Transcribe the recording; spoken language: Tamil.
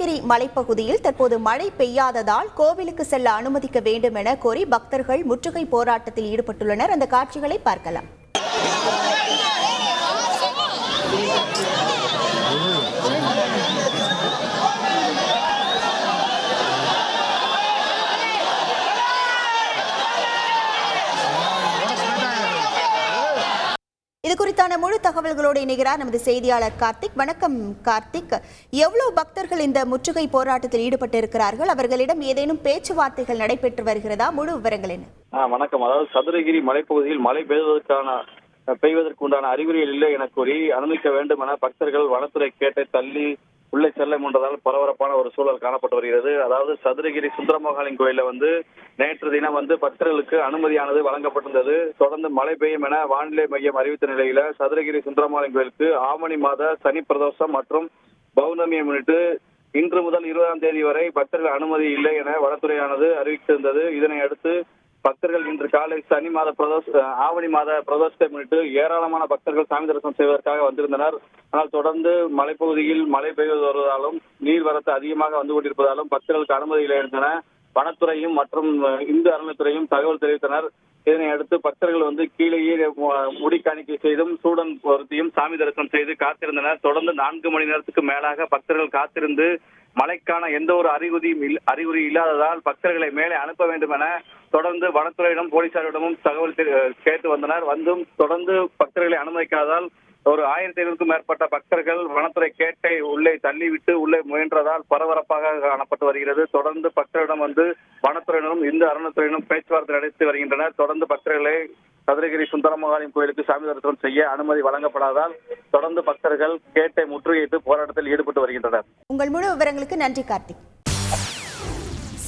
சதுரகிரி மலைப்பகுதியில் தற்போது மழை பெய்யாததால் கோவிலுக்கு செல்ல அனுமதிக்க வேண்டும் என கோரி பக்தர்கள் முற்றுகை போராட்டத்தில் ஈடுபட்டுள்ளனர். அந்த காட்சிகளை பார்க்கலாம். இது குறித்தான முழு தகவல்களோடு இணைகிறார் நமது செய்தியாளர் கார்த்திக். வணக்கம் கார்த்திக். எவ்வளவு பக்தர்கள் இந்த முற்றுகை போராட்டத்தில் ஈடுபட்டு இருக்கிறார்கள் அவர்களிடம் ஏதேனும் பேச்சுவார்த்தைகள் நடைபெற்று வருகிறதா? முழு விவரங்கள் என்ன? வணக்கம். அதாவது சதுரகிரி மலைப்பகுதியில் மழை பெய்வதற்கான பெய்வதற்கு உண்டான அறிகுறிகள் இல்லை என கூறி அனுமதிக்க வேண்டும் என பக்தர்கள் வனத்துறை கேட்டை தள்ளி உள்ளே செல்ல முன்றதால் பரபரப்பான ஒரு சூழல் காணப்பட்டு வருகிறது. அதாவது சதுரகிரி சுந்தரமகாலின் கோயில வந்து நேற்று தினம் வந்து பக்தர்களுக்கு அனுமதியானது வழங்கப்பட்டிருந்தது. தொடர்ந்து மழை பெய்யும் என வானிலை மையம் அறிவித்த நிலையில சதுரகிரி சுந்தரமகாலின் கோயிலுக்கு ஆவணி மாத சனி பிரதோஷம் மற்றும் பௌர்ணமியை முன்னிட்டு இன்று முதல் இருபதாம் தேதி வரை பக்தர்கள் அனுமதி இல்லை என வனத்துறையானது அறிவித்திருந்தது. இதனை அடுத்து பக்தர்கள் இன்று காலை சனி மாத பிரதோஷ ஆவணி மாத பிரதோஷத்தை முன்னிட்டு ஏராளமான பக்தர்கள் சாமி தரிசனம் செய்வதற்காக வந்திருந்தனர். ஆனால் தொடர்ந்து மலைப்பகுதியில் மழை பெய்து வருவதாலும் நீர்வரத்து அதிகமாக வந்து கொண்டிருப்பதாலும் பக்தர்களுக்கு அனுமதி இல்லை இருந்தன வனத்துறையும் மற்றும் இந்து அறநிலைத்துறையும் தகவல் தெரிவித்தனர். இதனை அடுத்து பக்தர்கள் வந்து கீழேயே முடி காணிக்கை செய்தும் சூடன் பொருத்தியும் சாமி தரிசனம் செய்து காத்திருந்தனர். தொடர்ந்து நான்கு மணி நேரத்துக்கு மேலாக பக்தர்கள் காத்திருந்து மழைக்கான எந்த ஒரு அறிகுறியும் அறிகுறி இல்லாததால் பக்தர்களை மேலே அனுப்ப வேண்டும் என தொடர்ந்து வனத்துறையிடம் போலீசாரிடமும் தகவல் கேட்டு வந்தனர். வந்தும் தொடர்ந்து பக்தர்களை அனுமதிக்காதால் ஒரு ஆயிரத்தி ஐநூறுக்கும் மேற்பட்ட பக்தர்கள் வனத்துறை கேட்டை உள்ளே தள்ளிவிட்டு உள்ளே முயன்றதால் பரபரப்பாக காணப்பட்டு வருகிறது. தொடர்ந்து பக்தரிடம் வந்து வனத்துறையினரும் இந்து அறநிலைத்துறையினரும் பேச்சுவார்த்தை நடத்தி வருகின்றனர். தொடர்ந்து பக்தர்களை சதுரகிரி சுந்தரமகாலின் கோயிலுக்கு சாமி தரிசனம் செய்ய அனுமதி வழங்கப்படாதால் தொடர்ந்து பக்தர்கள் கேட்டை முற்றுகையிட்டு போராட்டத்தில் ஈடுபட்டு வருகின்றனர். உங்கள் முழு விவரங்களுக்கு நன்றி கார்த்திக்.